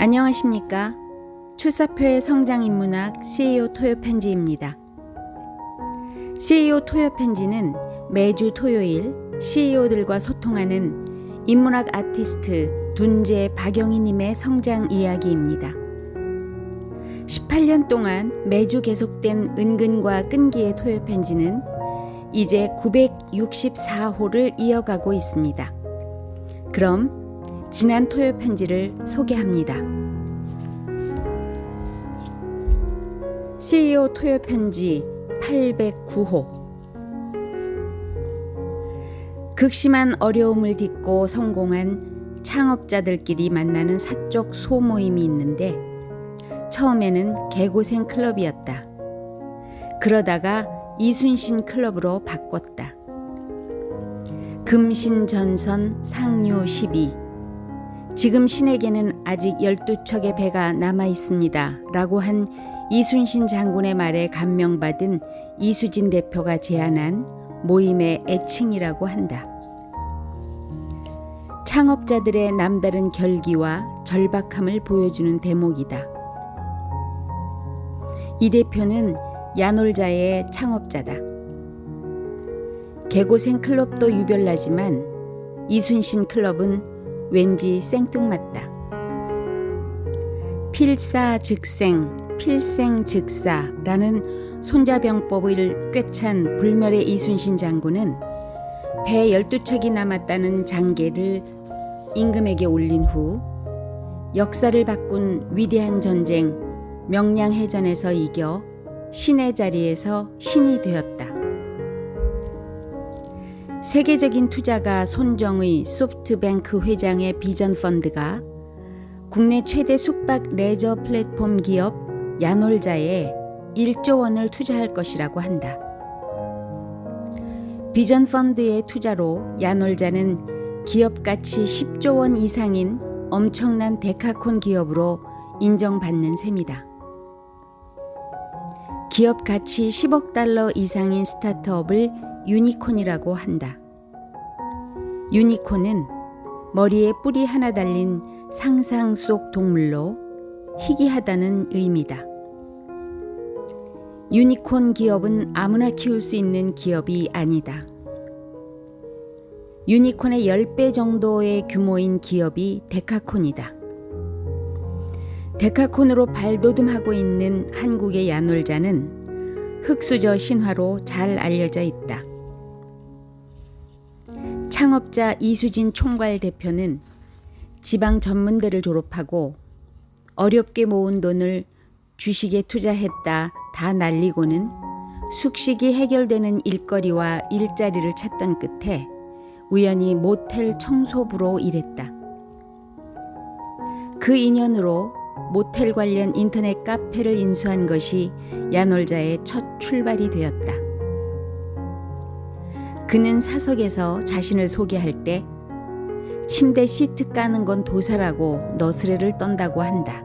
안녕하십니까. 출사표의 성장 인문학 CEO 토요편지입니다. CEO 토요편지는 매주 토요일 CEO들과 소통하는 인문학 아티스트 둔재 박영희님의 성장 이야기입니다. 18년 동안 매주 계속된 은근과 끈기의 토요편지는 이제 964호를 이어가고 있습니다. 그럼 지난 토요 편지를 소개합니다. CEO 토요 편지 809호 극심한 어려움을 딛고 성공한 창업자들끼리 만나는 사적 소모임이 있는데 처음에는 개고생 클럽이었다. 그러다가 이순신 클럽으로 바꿨다. 금신전선 상류 12 지금 신에게는 아직 12척의 배가 남아 있습니다. 라고 한 이순신 장군의 말에 감명받은 이수진 대표가 제안한 모임의 애칭이라고 한다. 창업자들의 남다른 결기와 절박함을 보여주는 대목이다. 이 대표는 야놀자의 창업자다. 개고생 클럽도 유별나지만 이순신 클럽은 왠지 생뚱맞다. 필사즉생, 필생즉사라는 손자병법을 꿰찬 불멸의 이순신 장군은 배 12척이 남았다는 장계를 임금에게 올린 후 역사를 바꾼 위대한 전쟁 명량해전에서 이겨 신의 자리에서 신이 되었다. 세계적인 투자가 손정의 소프트뱅크 회장의 비전 펀드가 국내 최대 숙박 레저 플랫폼 기업 야놀자에 1조 원을 투자할 것이라고 한다. 비전 펀드의 투자로 야놀자는 기업 가치 10조 원 이상인 엄청난 데카콘 기업으로 인정받는 셈이다. 기업 가치 10억 달러 이상인 스타트업을 유니콘이라고 한다. 유니콘은 머리에 뿔이 하나 달린 상상 속 동물로 희귀하다는 의미다. 유니콘 기업은 아무나 키울 수 있는 기업이 아니다. 유니콘의 10배 정도의 규모인 기업이 데카콘이다. 데카콘으로 발돋움하고 있는 한국의 야놀자는 흑수저 신화로 잘 알려져 있다. 창업자 이수진 총괄 대표는 지방 전문대를 졸업하고 어렵게 모은 돈을 주식에 투자했다 다 날리고는 숙식이 해결되는 일거리와 일자리를 찾던 끝에 우연히 모텔 청소부로 일했다. 그 인연으로 모텔 관련 인터넷 카페를 인수한 것이 야놀자의 첫 출발이 되었다. 그는 사석에서 자신을 소개할 때 침대 시트 까는 건 도사라고 너스레를 떤다고 한다.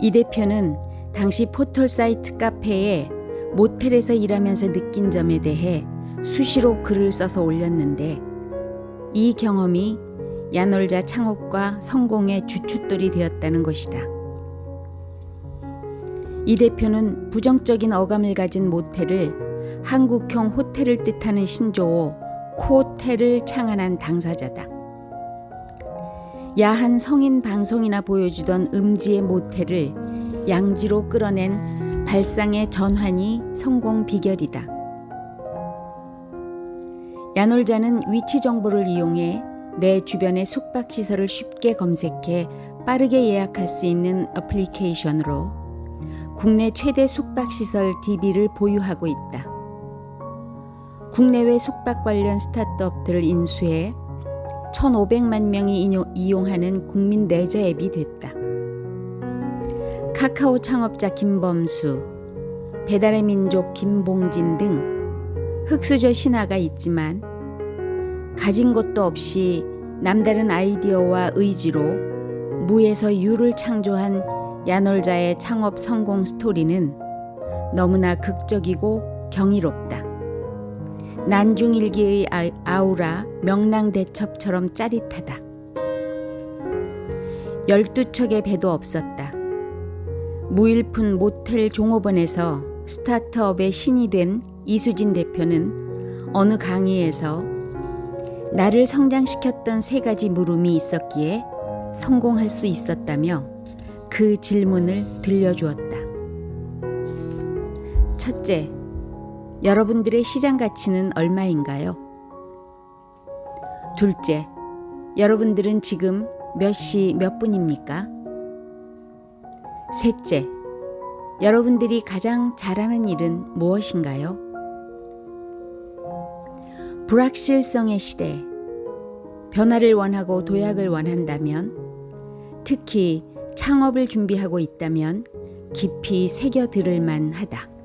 이 대표는 당시 포털 사이트 카페에 모텔에서 일하면서 느낀 점에 대해 수시로 글을 써서 올렸는데 이 경험이 야놀자 창업과 성공의 주춧돌이 되었다는 것이다. 이 대표는 부정적인 어감을 가진 모텔을 한국형 호텔을 뜻하는 신조어 코텔을 창안한 당사자다. 야한 성인 방송이나 보여주던 음지의 모텔을 양지로 끌어낸 발상의 전환이 성공 비결이다. 야놀자는 위치 정보를 이용해 내 주변의 숙박 시설을 쉽게 검색해 빠르게 예약할 수 있는 어플리케이션으로 국내 최대 숙박 시설 DB를 보유하고 있다. 국내외 숙박 관련 스타트업들을 인수해 1,500만 명이 이용하는 국민 레저 앱이 됐다. 카카오 창업자 김범수, 배달의 민족 김봉진 등 흑수저 신화가 있지만 가진 것도 없이 남다른 아이디어와 의지로 무에서 유를 창조한 야놀자의 창업 성공 스토리는 너무나 극적이고 경이롭다. 난중일기의 아우라 명랑대첩처럼 짜릿하다. 열두 척의 배도 없었다. 무일푼 모텔 종업원에서 스타트업의 신이 된 이수진 대표는 어느 강의에서 나를 성장시켰던 세 가지 물음이 있었기에 성공할 수 있었다며 그 질문을 들려주었다. 첫째, 여러분들의 시장 가치는 얼마인가요? 둘째, 여러분들은 지금 몇 시 몇 분입니까? 셋째, 여러분들이 가장 잘하는 일은 무엇인가요? 불확실성의 시대, 변화를 원하고 도약을 원한다면, 특히 창업을 준비하고 있다면 깊이 새겨 들을 만하다.